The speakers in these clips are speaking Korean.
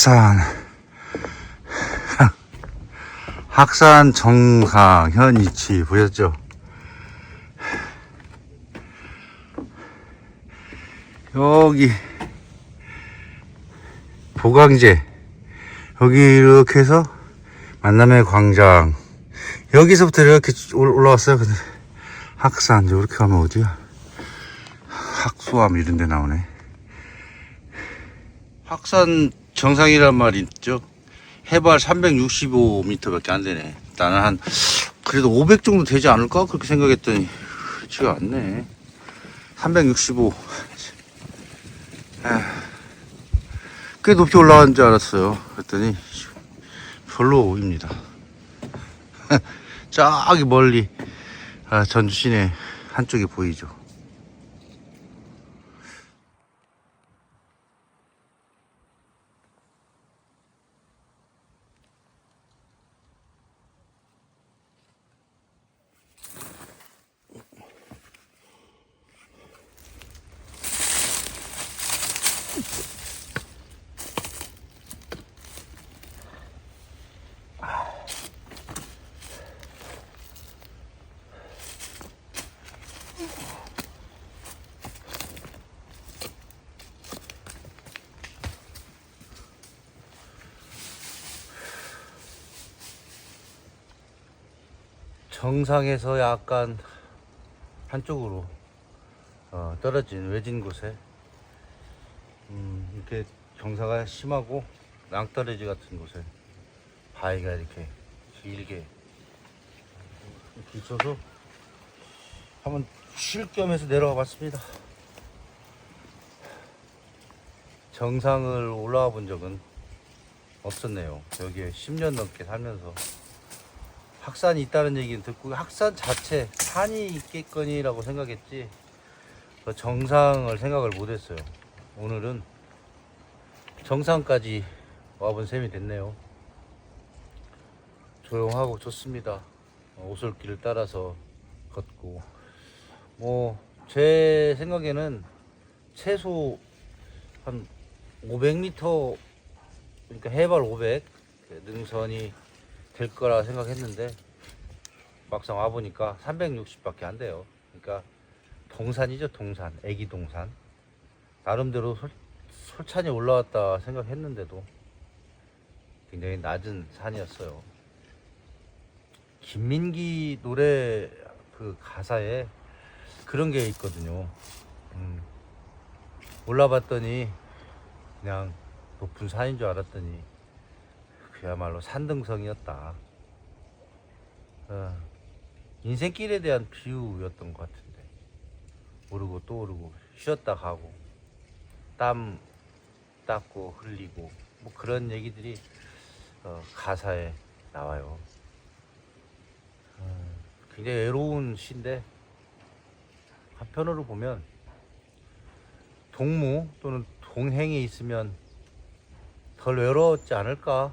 학산. 학산 정상 현 위치 보셨죠? 여기 보강제. 여기 이렇게 해서 만남의 광장. 여기서부터 이렇게 올라왔어요. 근데 학산 이렇게 가면 어디야? 학수암 이런 데 나오네. 학산 정상이란 말 있죠? 해발 365m밖에 안 되네. 나는 한 그래도 500 정도 되지 않을까? 그렇게 생각했더니 그렇지가 않네. 365 아, 꽤 높이 올라간 줄 알았어요. 그랬더니 별로입니다. 저기 멀리 아, 전주 시내 한쪽이 보이죠 정상에서 약간 한쪽으로 어, 떨어진 외진 곳에 음, 이렇게 경사가 심하고 낭떠러지 같은 곳에 바위가 이렇게 길게 이렇게 있어서 한번 쉴 겸 해서 내려가 봤습니다. 정상을 올라와 본 적은 없었네요. 여기에 10년 넘게 살면서 학산이 있다는 얘기는 듣고 학산 자체 산이 있겠거니라고 생각했지 그 정상을 생각을 못했어요. 오늘은 정상까지 와본 셈이 됐네요. 조용하고 좋습니다. 어, 오솔길을 따라서 걷고 뭐 제 생각에는 최소 한 500m 그러니까 해발 500 능선이 될 거라 생각했는데 막상 와 보니까 360밖에 안 돼요. 그러니까 동산이죠, 동산, 애기 동산. 나름대로 솔, 솔찬히 올라왔다 생각했는데도 굉장히 낮은 산이었어요. 김민기 노래 그 가사에 그런 게 있거든요. 음, 올라봤더니 그냥 높은 산인 줄 알았더니 그야말로 산등성이었다. 어, 인생길에 대한 비유였던 것 같은데 오르고 또 오르고 쉬었다 가고 땀 닦고 흘리고 뭐 그런 얘기들이 어, 가사에 나와요. 어, 굉장히 외로운 시인데 한편으로 보면 동무 또는 동행이 있으면 덜 외로웠지 않을까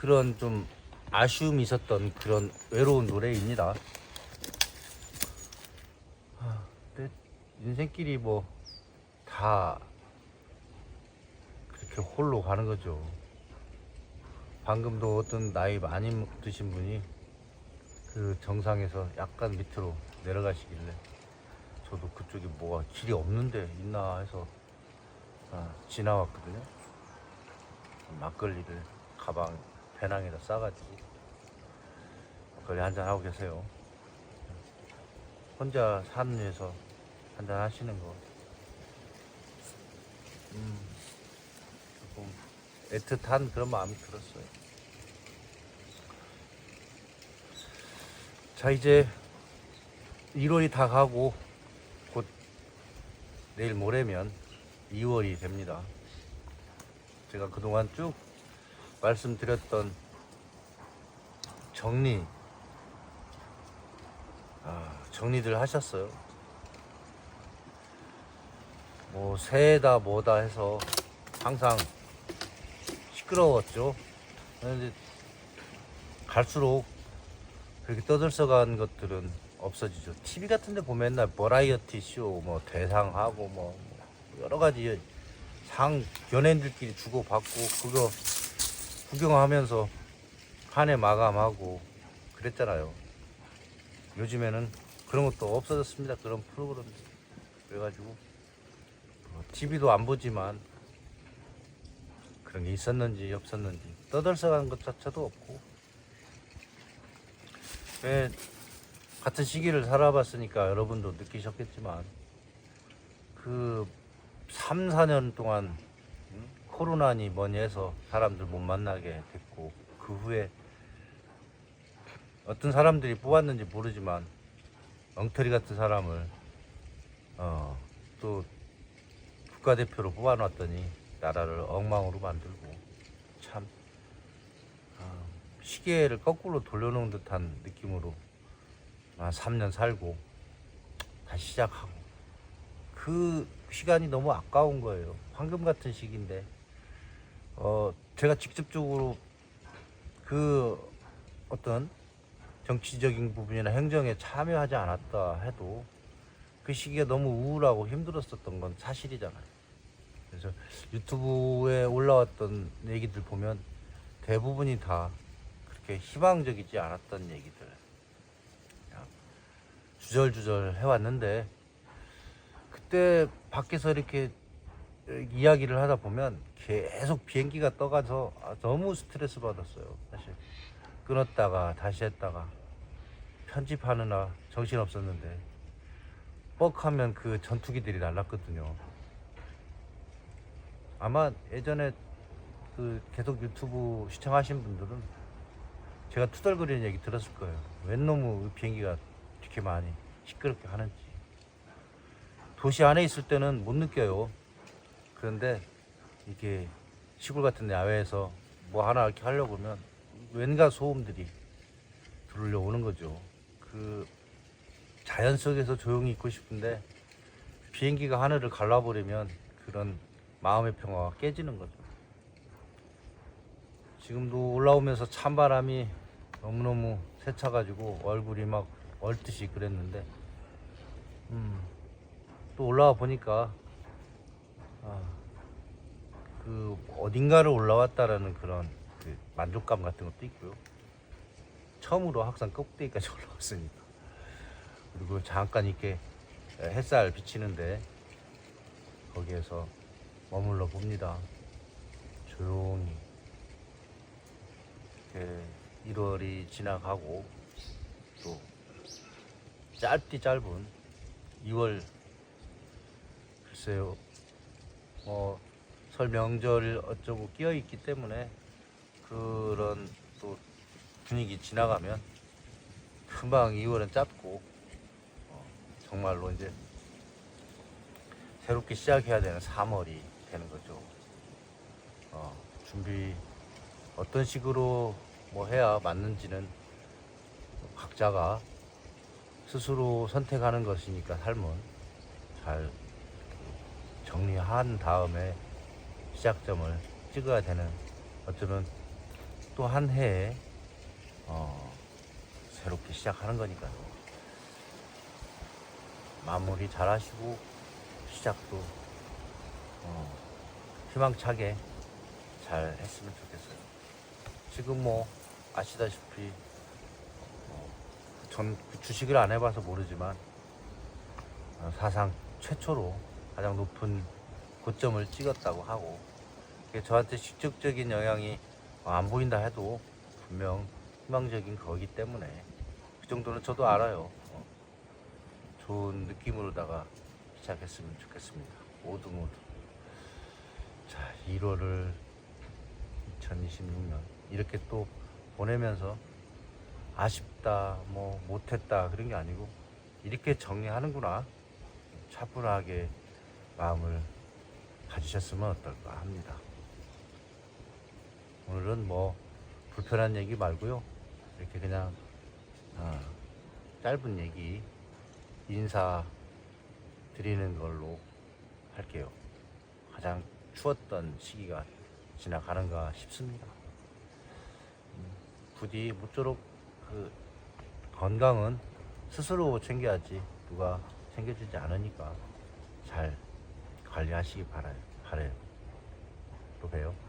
그런 좀 아쉬움이 있었던 그런 외로운 노래입니다. 아, 인생길이 뭐 다 그렇게 홀로 가는 거죠. 방금도 어떤 나이 많이 드신 분이 그 정상에서 약간 밑으로 내려가시길래 저도 그쪽에 뭐가 길이 없는데 있나 해서 아, 지나왔거든요. 막걸리를 가방 배낭에다 싸가지고 막걸리 한잔 하고 계세요. 혼자 산 위에서 한잔 하시는 거. 음, 조금 애틋한 그런 마음이 들었어요. 자, 이제 1월이 다 가고 곧 내일 모레면 2월이 됩니다. 제가 그동안 쭉 말씀드렸던 정리, 아, 정리들 하셨어요. 뭐, 새다 뭐다 해서 항상 시끄러웠죠. 근데 갈수록 그렇게 떠들썩한 것들은 없어지죠. TV 같은 데 보면 맨날 버라이어티 쇼, 뭐, 대상하고 뭐, 여러 가지 상 연예인들끼리 주고 받고 그거 구경하면서 한 해 마감하고 그랬잖아요. 요즘에는 그런 것도 없어졌습니다. 그런 프로그램들. 그래가지고 뭐 TV도 안 보지만 그런 게 있었는지 없었는지 떠들썩한 것 자체도 없고 왜 같은 시기를 살아봤으니까 여러분도 느끼셨겠지만 그 3, 4년 동안 음, 코로나니 뭐니 해서 사람들 못 만나게 됐고 그 후에 어떤 사람들이 뽑았는지 모르지만 엉터리 같은 사람을 어, 또 국가대표로 뽑아놨더니 나라를 엉망으로 만들고 참 어, 시계를 거꾸로 돌려놓은 듯한 느낌으로 한 3년 살고 다시 시작하고 그 시간이 너무 아까운 거예요. 황금 같은 시기인데 어 제가 직접적으로 그 어떤 정치적인 부분이나 행정에 참여하지 않았다 해도 그 시기가 너무 우울하고 힘들었었던 건 사실이잖아요. 그래서 유튜브에 올라왔던 얘기들 보면 대부분이 다 그렇게 희망적이지 않았던 얘기들. 주절주절 해왔는데 그때 밖에서 이렇게 이야기를 하다 보면 계속 비행기가 떠가서 아, 너무 스트레스 받았어요. 사실 끊었다가 다시 했다가 편집하느라 정신 없었는데 뻑하면 그 전투기들이 날랐거든요. 아마 예전에 그 계속 유튜브 시청하신 분들은 제가 투덜거리는 얘기 들었을 거예요. 웬 놈의 비행기가 이렇게 많이 시끄럽게 하는지. 도시 안에 있을 때는 못 느껴요. 그런데 이게 시골 같은 야외에서 뭐 하나 이렇게 하려고 그러면 왠가 소음들이 들으려 오는 거죠. 그 자연 속에서 조용히 있고 싶은데 비행기가 하늘을 갈라버리면 그런 마음의 평화가 깨지는 거죠. 지금도 올라오면서 찬바람이 너무너무 세차가지고 얼굴이 막 얼듯이 그랬는데, 음, 또 올라와 보니까, 아, 그 어딘가를 올라왔다라는 그런 그 만족감 같은 것도 있고요. 처음으로 항상 꼭대기까지 올라왔으니까. 그리고 잠깐 이렇게 햇살 비치는데 거기에서 머물러 봅니다. 조용히. 이렇게 1월이 지나가고 또 짧디 짧은 2월 글쎄요 뭐 설 명절 어쩌고 끼어 있기 때문에 그런 또 분위기 지나가면 금방 2월은 짧고 어, 정말로 이제 새롭게 시작해야 되는 3월이 되는 거죠. 어, 준비 어떤 식으로 뭐 해야 맞는지는 각자가 스스로 선택하는 것이니까 삶은 잘 정리한 다음에 시작점을 찍어야 되는 어쩌면 또 한 해에 어, 새롭게 시작하는 거니까요. 마무리 잘 하시고 시작도 어, 희망차게 잘 했으면 좋겠어요. 지금 뭐 아시다시피 어, 전 주식을 안 해봐서 모르지만 어, 사상 최초로 가장 높은 고점을 찍었다고 하고 저한테 직접적인 영향이 어, 안 보인다 해도 분명 희망적인 거기 때문에 그 정도는 저도 알아요. 어, 좋은 느낌으로다가 시작했으면 좋겠습니다. 모두 모두. 자, 1월을 2026년 이렇게 또 보내면서 아쉽다, 뭐 못했다 그런 게 아니고 이렇게 정리하는구나 차분하게 마음을 가지셨으면 어떨까 합니다. 오늘은 뭐 불편한 얘기 말고요 이렇게 그냥 어, 짧은 얘기 인사 드리는 걸로 할게요. 가장 추웠던 시기가 지나가는가 싶습니다. 음, 부디 모쪼록 그 건강은 스스로 챙겨야지 누가 챙겨주지 않으니까 잘 관리하시기 바라요. 바래요. 또 봬요.